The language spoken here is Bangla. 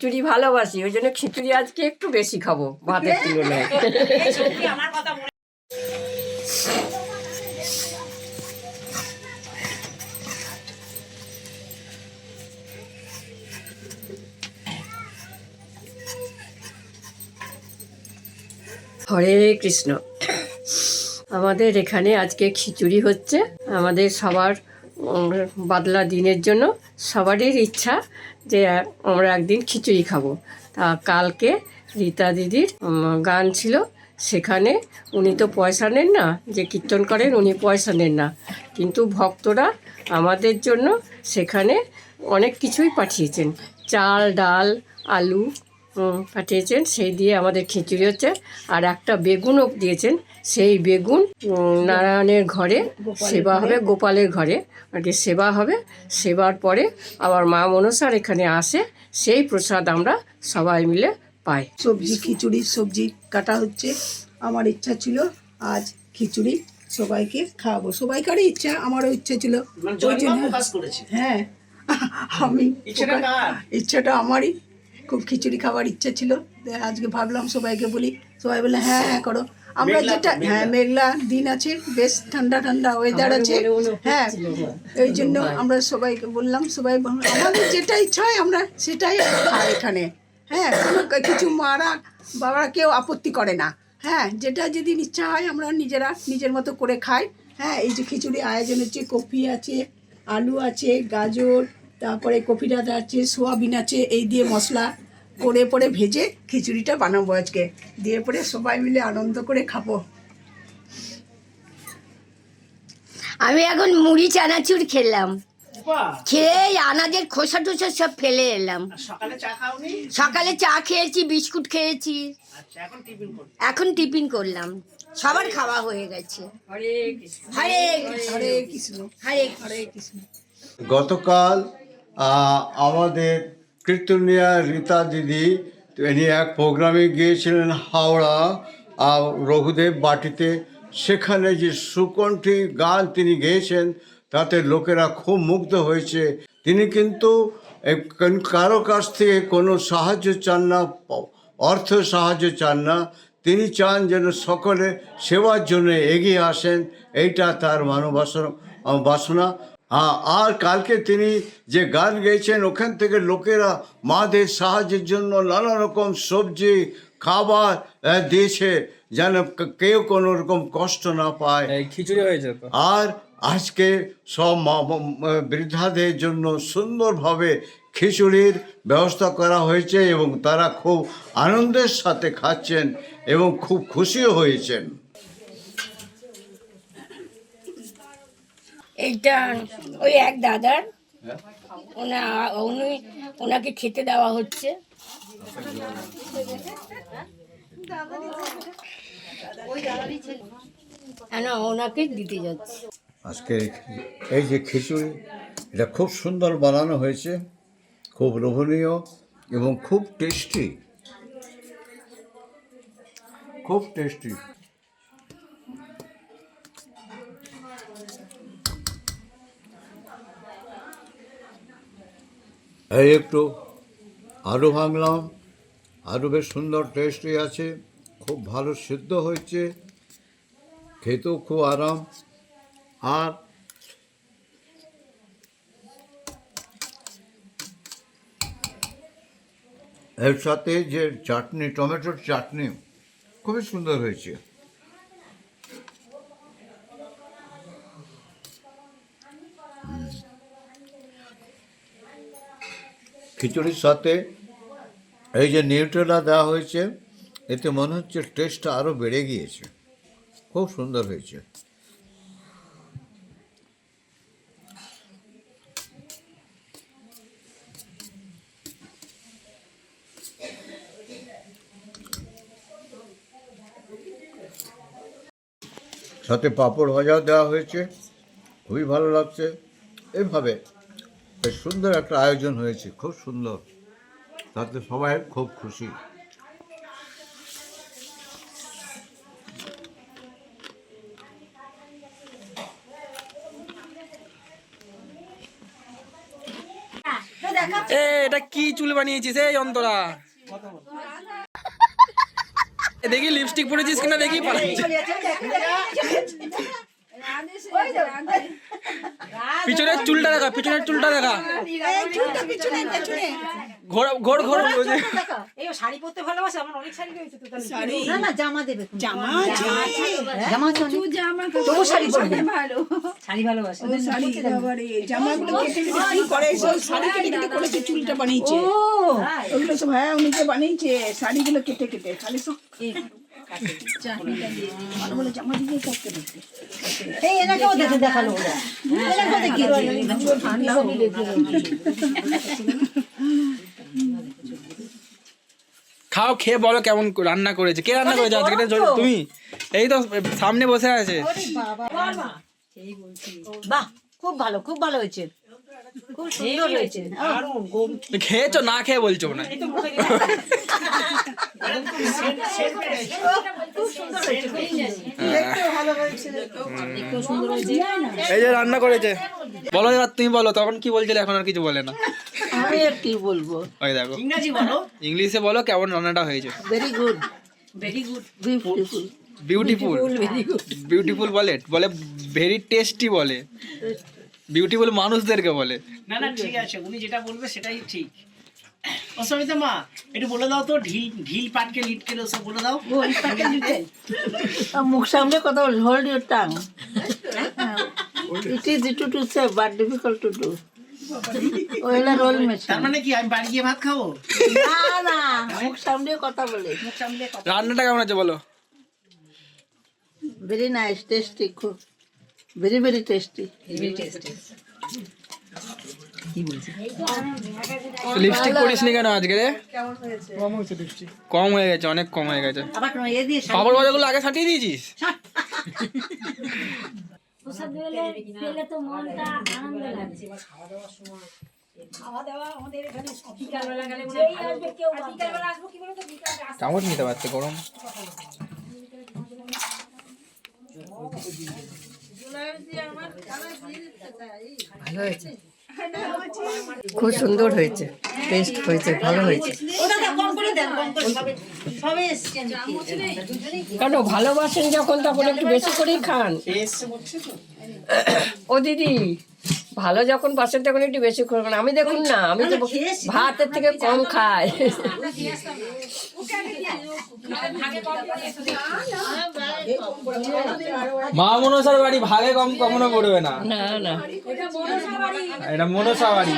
খিচুড়ি ভালোবাসি, ওই জন্য খিচুড়ি আজকে একটু বেশি খাব ভাতের তুলনায়। হরে কৃষ্ণ। আমাদের এখানে আজকে খিচুড়ি হচ্ছে, আমাদের সবার বাদলা দিনের জন্য সবারই ইচ্ছা যে, আমরা একদিন খিচুড়ি খাব। তা কালকে রীতা দিদির গান ছিল। সেখানে উনি তো পয়সা নেন না, যে কীর্তন করেন, উনি পয়সা নেন না। কিন্তু ভক্তরা আমাদের জন্য সেখানে অনেক কিছুই পাঠিয়েছেন। চাল, ডাল, আলু পাঠিয়েছেন সেই দিয়ে আমাদের খিচুড়ি হচ্ছে। আর একটা বেগুনও দিয়েছেন সেই বেগুন নারায়ণের ঘরে সেবা হবে গোপালের ঘরে। আর কি সেবা হবে সেবার পরে আবার মা মনসার এখানে আসে সেই প্রসাদ আমরা সবাই মিলে পাই। সবজি খিচুড়ি সবজি কাটা হচ্ছে আমার ইচ্ছা ছিল আজ খিচুড়ি সবাইকে খাওয়াবো। সবাইকারই ইচ্ছা আমারও ইচ্ছা ছিল। ওই জন্য হ্যাঁ আমি ইচ্ছাটা আমারই। খুব খিচুড়ি খাওয়ার ইচ্ছা ছিল। আজকে ভাবলাম সবাইকে বলি সবাই বলে হ্যাঁ হ্যাঁ করো। আমরা যেটা হ্যাঁ মেঘলা। দিন আছে বেশ ঠান্ডা ঠান্ডা ওয়েদার আছে। হ্যাঁ এই জন্য আমরা সবাইকে বললাম সবাই আমাদের যেটা ইচ্ছা হয় আমরা সেটাই খাই এখানে। হ্যাঁ কোনো কিছু মারা বাবারা কেউ আপত্তি করে না। হ্যাঁ যেটা যদি ইচ্ছা হয় আমরা নিজেরা নিজের মতো করে খাই। হ্যাঁ এই যে খিচুড়ি আয়োজন হচ্ছে কপি আছে আলু আছে গাজর তারপরে কপি ডাঁটা আছে সোয়াবিন আছে এই দিয়ে মশলা করে পরে ভেজে খিচুড়িটা বানাবো আজকে। দিয়ে পরে সবাই মিলে আনন্দ করে খাব। আমি এখন মুড়ি চানাচুর খেলাম। খেয়ে আনাজের খোসা টোসা সব ফেলে এলাম। সকালে চা খাওনি? সকালে চা খেয়েছি বিস্কুট খেয়েছি। আচ্ছা এখন টিফিন করো এখন টিফিন করলাম। সবার খাওয়া হয়ে গেছে। হরে কৃষ্ণ। হরে হরে কৃষ্ণ। হরে হরে কৃষ্ণ। গতকাল আমাদের কীর্তনিয়া রীতা দিদি তিনি এক প্রোগ্রামে গিয়েছিলেন হাওড়া আহ, রঘুদেব বাটিতে। সেখানে যে সুকণ্ঠী গান তিনি গেয়েছেন তাতে লোকেরা খুব মুগ্ধ হয়েছে। তিনি কিন্তু কারও কাছ থেকে কোনো সাহায্য চান না অর্থ সাহায্য চান না। তিনি চান যেন সকলে সেবার জন্য এগিয়ে আসেন এইটা তার মানবাসনা বাসনা। হ্যাঁ আর কালকে তিনি যে গান গেয়েছেন ওখান থেকে লোকেরা মাদের সাহায্যের জন্য নানা রকম সবজি খাবার দিয়েছে যেন কেউ কোনো রকম কষ্ট না পায়। খিচুড়ি হয়েছে তো। আর আজকে সব বৃদ্ধাদের জন্য সুন্দরভাবে খিচুড়ির ব্যবস্থা করা হয়েছে এবং তারা খুব আনন্দের সাথে খাচ্ছেন এবং খুব খুশিও হয়েছেন। এইটা ওই এক দাদার। ওনা, উনি ওনাকে খেতে দেওয়া হচ্ছে। না, ওনাকে দিতে যাচ্ছে। আজকে এই যে খিচুড়ি, এটা খুব সুন্দর বানানো হয়েছে, খুব লোভনীয় এবং খুব টেস্টি। খুব টেস্টি। এই একটু আলু ভাঙলাম আলু বেশ সুন্দর টেস্টি আছে, খুব ভালো সিদ্ধ হয়েছে, খেতেও খুব আরাম। আর এর সাথে যে চাটনি, টমেটোর চাটনি, খুবই সুন্দর হয়েছে। খিচুড়ির সাথে এই যে নিউট্রেলা দেওয়া হয়েছে, এতে মনে হচ্ছে টেস্টটা আরও বেড়ে গিয়েছে। খুব সুন্দর হয়েছে। সাথে পাঁপড় ভাজাও দেওয়া হয়েছে। খুবই ভালো লাগছে। এভাবে বেশ সুন্দর একটা আয়োজন হয়েছে খুব সুন্দর। তাতে সবাই খুব খুশি। এ এটা কি চুল বানিয়েছিস এই অন্তরা দেখি লিপস্টিক পরেছিস কিনা দেখি পালাচ্ছি পিছনের চুলটা দেখা পিছনের চুলটা দেখা। ঘোর ঘোর ঘোর এই শাড়ি পরতে ভালোবাসে আমার অনেক শাড়ি রয়েছে তো শাড়ি। না না জামা দেবে জামা জামা আছে। অনেক। তবু শাড়ি পরবে। শাড়ি ভালোবাসে। শাড়ি বাবারে জামাগুলো কেটে কেটে কি করে সব শাড়ি কেটে কেটে করেছে চুলটা বানিয়েছে। ওগুলো সব হ্যাঁ উনি যে বানিয়েছে শাড়িগুলো কেটে কেটে। খালি সব দেখাল খাও খেয়ে বলো কেমন রান্না করেছে। কে রান্না করেছে আজকে? তুমি? এই তো সামনে বসে আছে। বাহ খুব ভালো খুব ভালো হয়েছে। খুব সুন্দর হয়েছে। খেয়েছো? না খেয়ে বলছো না এই যে রান্না করেছে। বলো এবার তুমি বলো তখন কি বলছিলে এখন আর কিছু বলে না। আমি আর কি বলব? ওই দেখো। ইংরাজি বলো। ইংলিশে বলো কেমন রান্নাটা হয়েছে। Very good very good beautiful beautiful beautiful বলে বলে ভেরি টেস্টি বলে। বিউটিফুল মানুষদেরকে বলে। না না ঠিক আছে উনি যেটা বলবে সেটাই ঠিক। অসমিতা মা একটু বলে দাও তো ঢিল ঢিল পাটকে লিটকে সব বলে দাও। মুখ সামনে কথা বল hold your tongue it is to to say but difficult to do ওইলা roll machine তার মানে কি আমি বাড়ি গিয়ে ভাত খাব? না না মুখ সামনে কথা বলে। রান্নাটা কেমন আছে বলো? ভেরি নাইস টেস্টি খুব। ভেরি ভেরি টেস্টি লিপস্টিক পরিস নি কেন আজকে রে? কম হয়ে গেছে, অনেক কম হয়ে গেছে। পাপড় ভাজাগুলো আগে ছাটিয়ে দিয়েছিস? কি চামচ নিতে পারছে গরম। খুব সুন্দর হয়েছে টেস্ট হয়েছে, ভালো হয়েছে। কেন, ভালোবাসেন যখন, তখন একটু বেশি করেই খান। ও দিদি ভালো যখন পার্সেন্ট তখন একটু বেশি করবেন আমি দেখুন না আমি তো ভাতের থেকে কম খাই। মা মনসার বাড়ি ভাগে কম কখনো পড়বে না। না না। এটা মনসা বাড়ি।